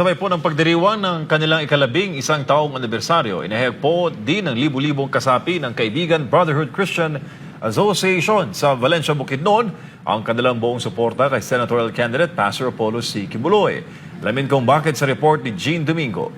Sabay po ng pagdiriwang ng kanilang ikalabing isang taong anibersaryo, inahayag po din ng libu-libong kasapi ng kaibigan Brotherhood Christian Association sa Valencia, Bukidnon ang kanilang buong suporta kay senatorial candidate Pastor Apollo C. Kibuloy. Alamin kung bakit sa report ni Gene Domingo.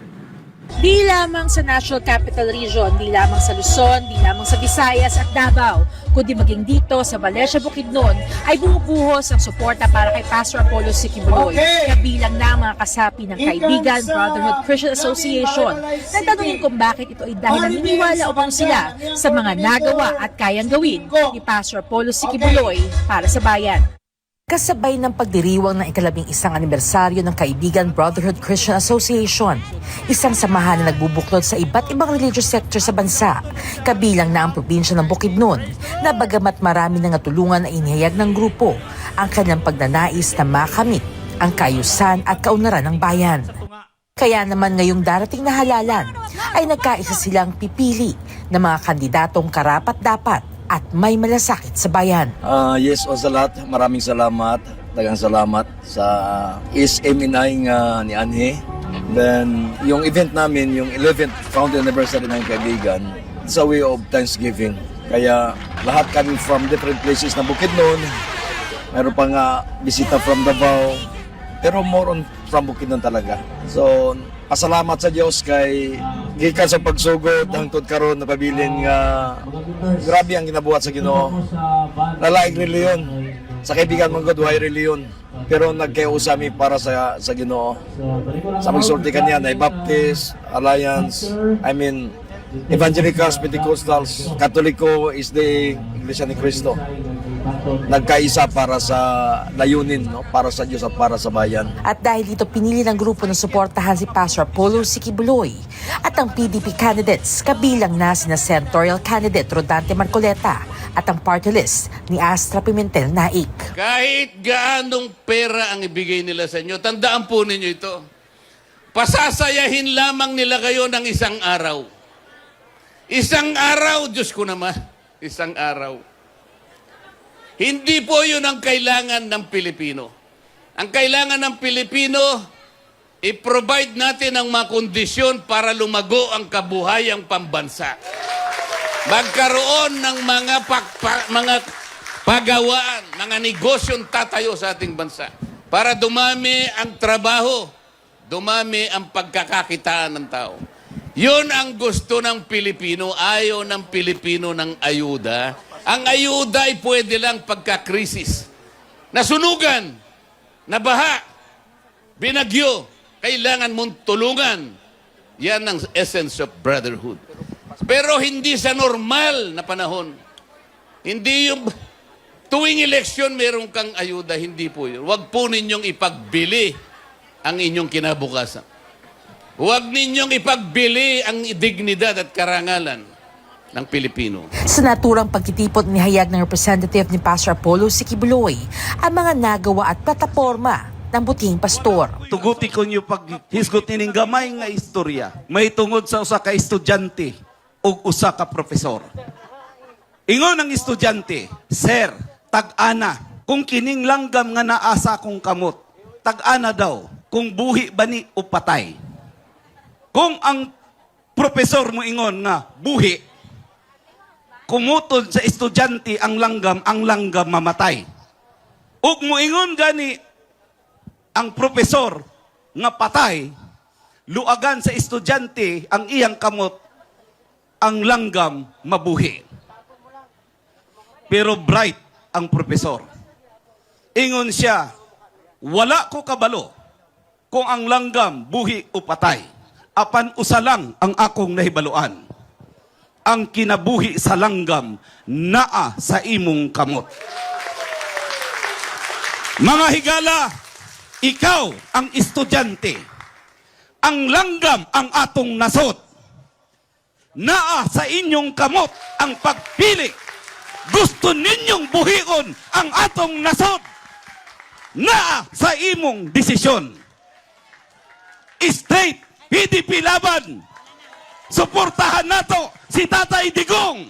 Di lamang sa National Capital Region, di lamang sa Luzon, di lamang sa Visayas at Davao, kundi maging dito sa Valencia, Bukidnon ay bumubuhos ang suporta para kay Pastor Apollo Sikibuloy. Okay. Kabilang na mga kasapi ng kaibigan Brotherhood Christian Association. Nagtatanungin kung bakit ito ay dahil naniniwala upang sila sa mga nagawa at kayang gawin ni Pastor Apollo Sikibuloy para sa bayan. Kasabay ng pagdiriwang ng ikalabing isang anibersaryo ng Kaibigan Brotherhood Christian Association, isang samahan na nagbubuklod sa iba't ibang religious sector sa bansa, kabilang na ang probinsya ng Bukidnon, na bagamat marami na natulungan na inihayag ng grupo ang kanyang pagnanais na makamit ang kayusan at kaunlaran ng bayan. Kaya naman ngayong darating na halalan ay nagkaisa silang pipili ng mga kandidatong karapat-dapat at may malasakit sa bayan. Ah, yes, o sa lahat, maraming salamat. Dagang salamat sa SMNI nga ni Anhe. Then, yung event namin, yung 11th founding anniversary ng kaibigan, it's a way of Thanksgiving. Kaya lahat kami from different places na Bukidnon. Meron pa nga bisita from Davao. Pero more on from Bukidnon talaga. So, pasalamat sa Diyos kay gikan sa pagsugod hangtod karon napabilin nga grabe ang ginabuhat sa Ginoo. Lalaig reliyon. Sa kaibigan mong God, why reliyon? Pero nagkayusami para sa sa Ginoo. Sa magsulti kanya na Baptist, Alliance, I mean Evangelicals, Pentecostals, Katoliko is the Iglesia ni Cristo. Nagkaisa para sa layunin, no? para sa Diyos at para sa bayan. At dahil dito pinili ng grupo na suportahan si Pastor Apollo Sikibuloy at ang PDP candidates kabilang na sina senatorial candidate Rodante Marcoleta at ang party list ni Astra Pimentel Naik. Kahit gaanong pera ang ibigay nila sa inyo, tandaan po ninyo ito. Pasasayahin lamang nila kayo ng isang araw. Isang araw, Diyos ko naman, isang araw. Hindi po yun ang kailangan ng Pilipino. Ang kailangan ng Pilipino, i-provide natin ang mga kondisyon para lumago ang kabuhayang pambansa. Magkaroon ng mga, pagpa- mga pagawaan, mga negosyong tatayo sa ating bansa. Para dumami ang trabaho, dumami ang pagkakakitaan ng tao. Yun ang gusto ng Pilipino, ayaw ng Pilipino ng ayuda. Ang ayuda ay pwede lang pagka-krisis. Nasunugan, nabaha, binagyo, kailangan mong tulungan. Yan ang essence of brotherhood. Pero hindi sa normal na panahon. Hindi yung tuwing eleksyon meron kang ayuda, hindi po yun. Huwag po ninyong ipagbili ang inyong kinabukasan. Huwag ninyong ipagbili ang dignidad at karangalan ng Pilipino. Sa naturang pagtitipot ni hayag ng representative ni Pastor Apollo Sikibuloy ang mga nagawa at plataforma ng buting pastor. tuguti ko niyo pag hisgot ning gamay nga istorya may tungod sa usa ka estudyante ug usa ka profesor ingon ang estudyante sir tag-ana kung kining langgam nga naa sa akong kamot tag-ana daw kung buhi ba ni o patay kung ang profesor mo ingon nga buhi kumutod sa estudyante ang langgam ang langgam mamatay ug mo ingon gani ang profesor nga patay, luagan sa estudyante ang iyang kamot, ang langgam mabuhi. Pero bright ang profesor. Ingon siya, wala ko kabalo kung ang langgam buhi o patay. Apan usa lang ang akong nahibaluan. Ang kinabuhi sa langgam naa sa imong kamot. Mga higala, ikaw ang estudyante. Ang langgam ang atong nasod. Naa sa inyong kamot ang pagpili. Gusto ninyong buhion ang atong nasod. Naa sa imong desisyon. Straight PDP laban. Suportahan nato si Tatay Digong.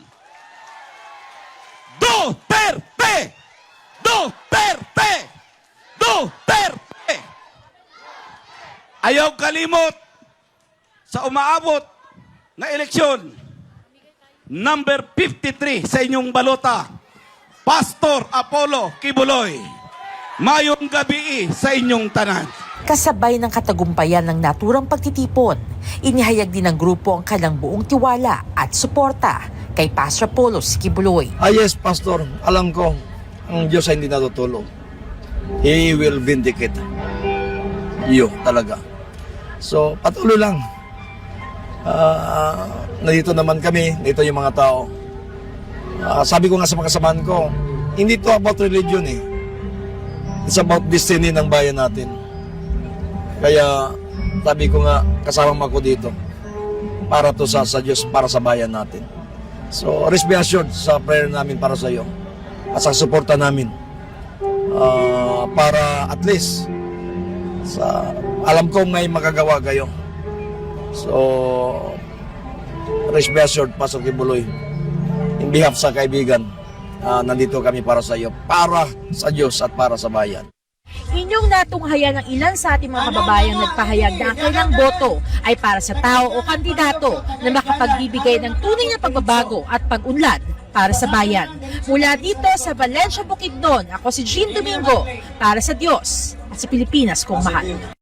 Duterte! Duterte! Duterte! Ayaw kalimot sa umaabot na eleksyon. Number 53 sa inyong balota, Pastor Apollo Kibuloy. Mayong gabi sa inyong tanan. Kasabay ng katagumpayan ng naturang pagtitipon, inihayag din ng grupo ang kanilang buong tiwala at suporta kay Pastor Apollo Kibuloy. Ah yes, Pastor. Alam ko, ang Diyos ay hindi natutulog. He will vindicate you talaga. So, patuloy lang. Ah, nandito naman kami, dito yung mga tao. Ah, sabi ko nga sa mga kasamahan ko, hindi to about religion eh. It's about destiny ng bayan natin. Kaya, sabi ko nga, kasama ko dito. Para to sa, sa Diyos, para sa bayan natin. So, rest be assured sa prayer namin para sa iyo at sa suporta namin Ah, para at least sa alam ko may magagawa kayo. So, rest be assured, Pastor Kibuloy, in behalf sa kaibigan, ah, nandito kami para sa iyo, para sa Diyos at para sa bayan. Inyong natunghayan ng ilan sa ating mga kababayang nagpahayag na ang kanilang boto ay para sa tao o kandidato na makapagbibigay ng tunay na pagbabago at pag-unlad para sa bayan. Mula dito sa Valencia Bukidnon, ako si Jean Domingo para sa Diyos at sa Pilipinas kong mahal.